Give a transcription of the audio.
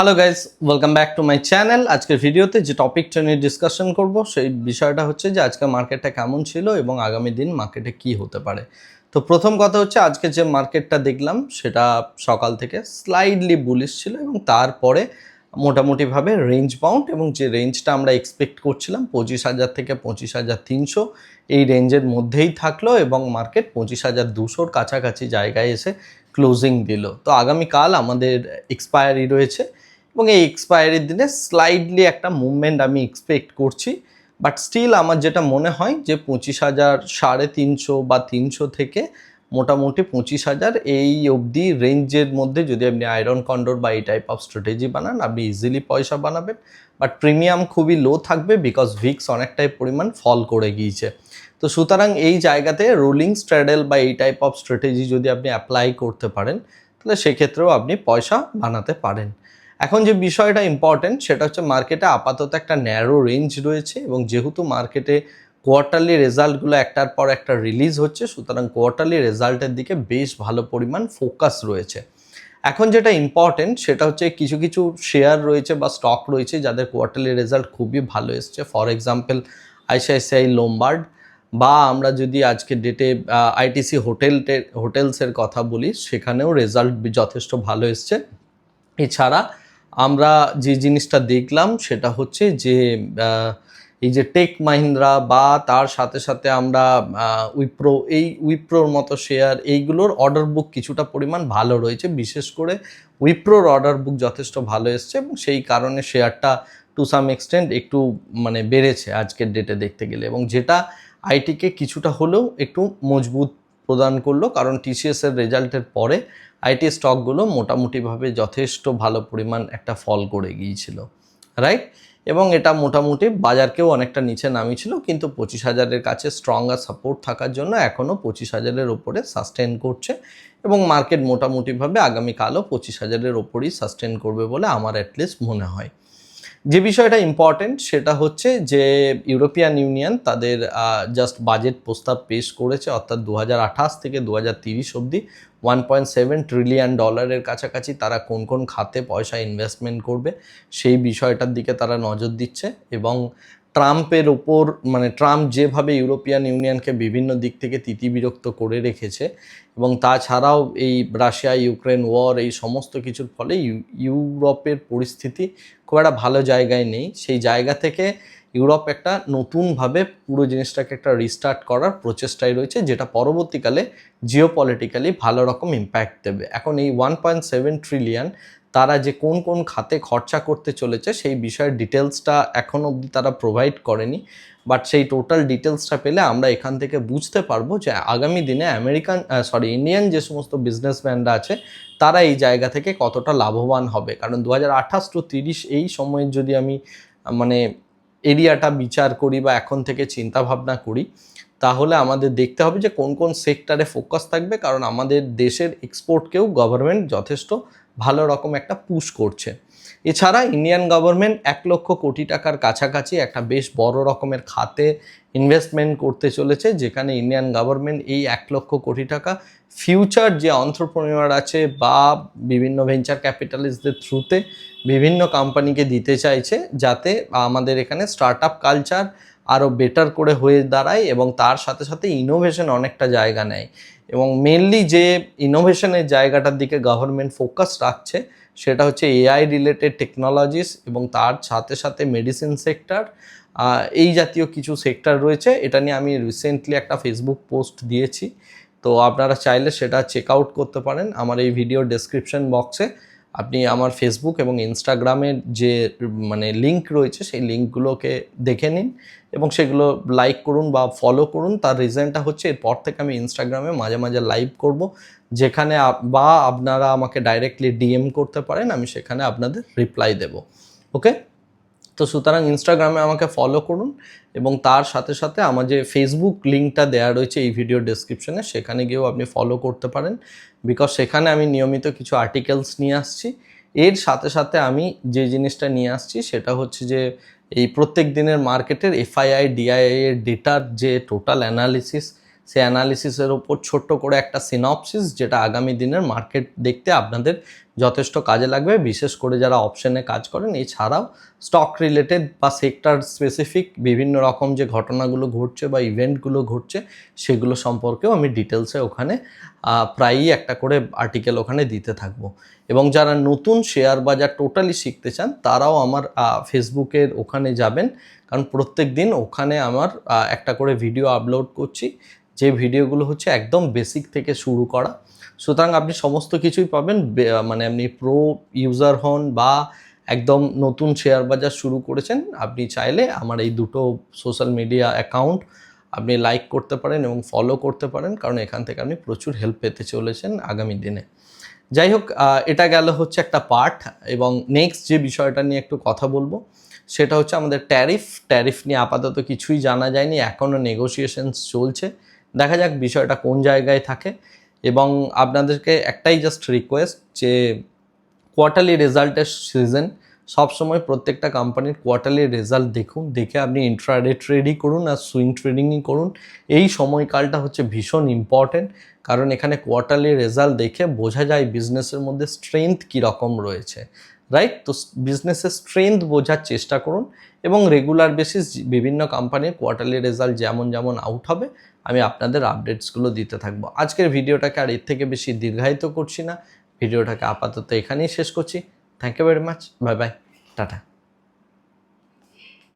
Hello guys welcome back to my channel আজকের ভিডিওতে যে টপিকটা নিয়ে ডিসকাশন করব, সেই বিষয়টা হচ্ছে যে আজকে মার্কেটটা কেমন ছিল এবং আগামী দিন মার্কেটে কি হতে পারে। তো প্রথম কথা হচ্ছে, আজকে যে মার্কেটটা দেখলাম, সেটা সকাল থেকে স্লাইডলি বুলিশ ছিল এবং তারপরে মোটামুটিভাবে রেঞ্জ বাউন্ড এবং যে রেঞ্জটা আমরা এক্সপেক্ট করছিলাম, পঁচিশ হাজার থেকে পঁচিশ হাজার তিনশো, এই রেঞ্জের মধ্যেই থাকল এবং মার্কেট পঁচিশ হাজার দুশোর কাছাকাছি জায়গায় এসে ক্লোজিং দিল। তো আগামীকাল আমাদের এক্সপায়ারি রয়েছে এবং এই এক্সপায়ারির দিনে স্লাইডলি একটা মুভমেন্ট আমি এক্সপেক্ট করছি। বাট স্টিল আমার যেটা মনে হয় যে পঁচিশ হাজার সাড়ে তিনশো বা তিনশো থেকে মোটামুটি পঁচিশ হাজার এই অবধি রেঞ্জের মধ্যে যদি আপনি আয়রন কন্ডোর বা এই টাইপ অফ স্ট্র্যাটেজি বানান, আপনি ইজিলি পয়সা বানাবেন। বাট প্রিমিয়াম খুবই লো থাকবে বিকজ ভিক্স অনেকটাই পরিমাণ ফল করে গিয়েছে। তো সুতরাং এই জায়গাতে রোলিং স্ট্র্যাডেল বা এই টাইপ অফ স্ট্র্যাটেজি যদি আপনি অ্যাপ্লাই করতে পারেন, তাহলে সেক্ষেত্রেও আপনি পয়সা বানাতে পারেন। এখন যে বিষয়টা ইম্পর্টেন্ট সেটা হচ্ছে মার্কেটে আপাতত একটা ন্যারো রেঞ্জ রয়েছে এবং যেহেতু মার্কেটে কোয়ার্টারলি রেজাল্টগুলো একটার পর একটা রিলিজ হচ্ছে, সুতরাং কোয়ার্টারলি রেজাল্টের দিকে বেশ ভালো পরিমাণ ফোকাস রয়েছে। এখন যেটা ইম্পর্টেন্ট সেটা হচ্ছে কিছু কিছু শেয়ার রয়েছে বা স্টক রয়েছে যাদের কোয়ার্টারলি রেজাল্ট খুবই ভালো এসছে। ফর এক্সাম্পল আইসিআইসিআই লোমবার্ড বা আমরা যদি আজকে ডেটে আইটিসি হোটেল হোটেলসের কথা বলি, সেখানেও রেজাল্ট যথেষ্ট ভালো এসছে। এছাড়া আমরা যে জিনিসটা দেখলাম সেটা হচ্ছে যে এই যে টেক মাহিন্দ্রা বা তার সাথে সাথে আমরা উইপ্রো, এই উইপ্রোর মতো শেয়ার, এইগুলোর অর্ডার বুক কিছুটা পরিমাণ ভালো রয়েছে। বিশেষ করে উইপ্রোর অর্ডার বুক যথেষ্ট ভালো এসছে এবং সেই কারণে শেয়ারটা টু সাম এক্সটেন্ট একটু মানে বেড়েছে আজকের ডেটে দেখতে গেলে। এবং যেটা আইটিকে কিছুটা হলেও একটু মজবুত প্রদান করল, কারণ টিসিএস এর রেজাল্টের পরে আইটি স্টকগুলো মোটামুটিভাবে যথেষ্ট ভালো পরিমাণ একটা ফল করে গিয়েছিল রাইট এবং এটা মোটামুটি বাজারকেও অনেকটা নিচে নামিয়েছিল, কিন্তু পঁচিশ হাজারের কাছে স্ট্রঙ্গার সাপোর্ট থাকার জন্য এখনও পঁচিশ হাজারের ওপরে সাস্টেন করছে এবং মার্কেট মোটামুটিভাবে আগামীকালও পঁচিশ হাজারের ওপরই সাস্টেন করবে বলে আমার অ্যাটলিস্ট মনে হয়। যে বিষয়টা ইম্পর্টেন্ট সেটা হচ্ছে যে ইউরোপিয়ান ইউনিয়ন তাদের জাস্ট বাজেট প্রস্তাব পেশ করেছে, অর্থাৎ দু হাজার আঠাশ থেকে দু হাজার অবধি ওয়ান পয়েন্ট সেভেন ট্রিলিয়ন ডলারের কাছাকাছি তারা কোন কোন খাতে পয়সা ইনভেস্টমেন্ট করবে, সেই বিষয়টার দিকে তারা নজর দিচ্ছে এবং ট্রাম্পের ওপর মানে ট্রাম্প যেভাবে ইউরোপিয়ান ইউনিয়নকে বিভিন্ন দিক থেকে তিতিবিরক্ত করে রেখেছে এবং তাছাড়াও এই রাশিয়া, ইউক্রেন ওয়ার, এই সমস্ত কিছুর ফলে ইউরোপের পরিস্থিতি খুব একটা ভালো জায়গায় নেই। সেই জায়গা থেকে ইউরোপ একটা নতুনভাবে পুরো জিনিসটাকে একটা রিস্টার্ট করার প্রচেষ্টায় রয়েছে, যেটা পরবর্তীকালে জিও পলিটিক্যালি ভালো রকম ইম্প্যাক্ট দেবে। এখন এই ওয়ান পয়েন্ট সেভেন ট্রিলিয়ন তারা যে কোন কোন খাতে খরচা করতে চলেছে সেই বিষয়ের ডিটেলসটা এখন অবধি তারা প্রোভাইড করেনি। বাট সেই টোটাল ডিটেলসটা পেলে আমরা এখান থেকে বুঝতে পারব যে আগামী দিনে আমেরিকান সরি ইন্ডিয়ান যে সমস্ত বিজনেসম্যানরা আছে, তারা এই জায়গা থেকে কতটা লাভবান হবে? কারণ দু আঠাশ টু তিরিশ এই সময়ের যদি আমি মানে এরিয়াটা বিচার করি বা এখন থেকে চিন্তা ভাবনা করি, তাহলে আমাদের দেখতে হবে যে কোন কোন সেক্টরে ফোকাস থাকবে। কারণ আমাদের দেশের এক্সপোর্টকেও গভর্নমেন্ট যথেষ্ট ভালো রকম একটা পুশ করছে। এছাড়া ইন্ডিয়ান গভর্নমেন্ট এক লক্ষ কোটি টাকার কাছাকাছি একটা বেশ বড় রকমের খাতে ইনভেস্টমেন্ট করতে চলেছে, যেখানে ইন্ডিয়ান গভর্নমেন্ট এই এক লক্ষ কোটি টাকা ফিউচার যে অন্টারপ্রনিওর আছে বা বিভিন্ন ভেঞ্চার ক্যাপিটালিস্টদের থ্রুতে বিভিন্ন কোম্পানিকে দিতে চাইছে, যাতে আমাদের এখানে স্টার্ট আপ কালচার আরও বেটার করে হয়ে দাঁড়ায় এবং তার সাথে সাথে ইনোভেশন অনেকটা জায়গা নেয়। এবং মেনলি যে ইনোভেশনের জায়গাটার দিকে গভর্নমেন্ট ফোকাস রাখছে, সেটা হচ্ছে এআই রিলেটেড টেকনোলজিস এবং তার সাথে সাথে মেডিসিন সেক্টর এই জাতীয় কিছু সেক্টর রয়েছে। এটা নিয়ে আমি রিসেন্টলি একটা ফেসবুক পোস্ট দিয়েছি। তো আপনারা চাইলে সেটা চেক আউট করতে পারেন। আমার এই ভিডিও ডেসক্রিপশন বক্সে আপনি আমার ফেসবুক এবং ইনস্টাগ্রামের যে মানে লিঙ্ক রয়েছে, সেই লিঙ্কগুলোকে দেখে নিন এবং সেগুলো লাইক করুন বা ফলো করুন। তার রিজনটা হচ্ছে, এরপর থেকে আমি ইনস্টাগ্রামে মাঝে মাঝে লাইভ করব। যেখানে বা আপনারা আমাকে ডাইরেক্টলি ডিএম করতে পারেন, আমি সেখানে আপনাদের রিপ্লাই দেব। ওকে তো সুতরাং ইনস্টাগ্রামে আমাকে ফলো করুন এবং তার সাথে সাথে আমার যে ফেসবুক লিঙ্কটা দেওয়া রয়েছে এই ভিডিও ডেসক্রিপশনে সেখানে গিয়েও আপনি ফলো করতে পারেন। বিকজ সেখানে আমি নিয়মিত কিছু আর্টিকেলস নিয়ে আসছি। এর সাথে সাথে আমি যে জিনিসটা নিয়ে আসছি, সেটা হচ্ছে যে এই প্রত্যেক দিনের মার্কেটের এফআইআই ডিআইআই এর ডেটার যে টোটাল অ্যানালিসিস সে অ্যানালিসিসের ওপর ছোট্ট করে একটা সিনপসিস যেটা আগামী দিনের মার্কেট দেখতে আপনাদের যথেষ্ট কাজে লাগবে, বিশেষ করে যারা অপশনে কাজ করেন। এছাড়াও স্টক রিলেটেড বা সেক্টর স্পেসিফিক বিভিন্ন রকম যে ঘটনাগুলো ঘটছে বা ইভেন্টগুলো ঘটছে, সেগুলো সম্পর্কেও আমি ডিটেলসে ওখানে প্রায়ই একটা করে আর্টিকেল ওখানে দিতে থাকব। এবং যারা নতুন শেয়ার বাজার টোটালি শিখতে চান, তারাও আমার ফেসবুকের ওখানে যাবেন। কারণ প্রত্যেক দিন ওখানে আমার একটা করে ভিডিও আপলোড করছি। যে ভিডিওগুলো হচ্ছে একদম বেসিক থেকে শুরু করা। সুতরাং আপনি সমস্ত কিছুই পাবেন মানে আপনি প্রো ইউজার হন বা একদম নতুন শেয়ার বাজার শুরু করেছেন, আপনি চাইলে আমার এই দুটো সোশ্যাল মিডিয়া অ্যাকাউন্ট আপনি লাইক করতে পারেন এবং ফলো করতে পারেন, কারণ এখান থেকে আপনি প্রচুর হেল্প পেতে চলেছেন আগামী দিনে। যাই হোক এটা গেল হচ্ছে একটা পার্ট এবং নেক্সট যে বিষয়টা নিয়ে একটু কথা বলব, সেটা হচ্ছে আমাদের ট্যারিফ ট্যারিফ নিয়ে আপাতত কিছুই জানা যায়নি, এখনও নেগোসিয়েশনস চলছে। দেখা যাক বিষয়টা কোন জায়গায় থাকে। এবং আপনাদেরকে একটাই জাস্ট রিকোয়েস্ট যে কোয়ার্টারলি রেজাল্টের সিজন সবসময় প্রত্যেকটা কোম্পানির কোয়ার্টারলি রেজাল্ট দেখুন, দেখে আপনি ইন্ট্রাডে ট্রেডই করুন আর সুইং ট্রেডিংই করুন। এই সময়কালটা হচ্ছে ভীষণ ইম্পর্টেন্ট কারণ এখানে কোয়ার্টারলি রেজাল্ট দেখে বোঝা যায় বিজনেসের মধ্যে স্ট্রেংথ কীরকম রয়েছে। রাইট তো বিজনেসের স্ট্রেংথ বোঝার চেষ্টা করুন এবং রেগুলার বেসিস বিভিন্ন কোম্পানির কোয়ার্টারলি রেজাল্ট যেমন যেমন আউট হবে, আমি আপনাদের আপডেটসগুলো দিতে থাকব। আজকের ভিডিওটাকে আর এর থেকে বেশি দীর্ঘায়িত করছি না। ভিডিওটাকে আপাতত এখানেই শেষ করছি। Thank you very much bye bye tata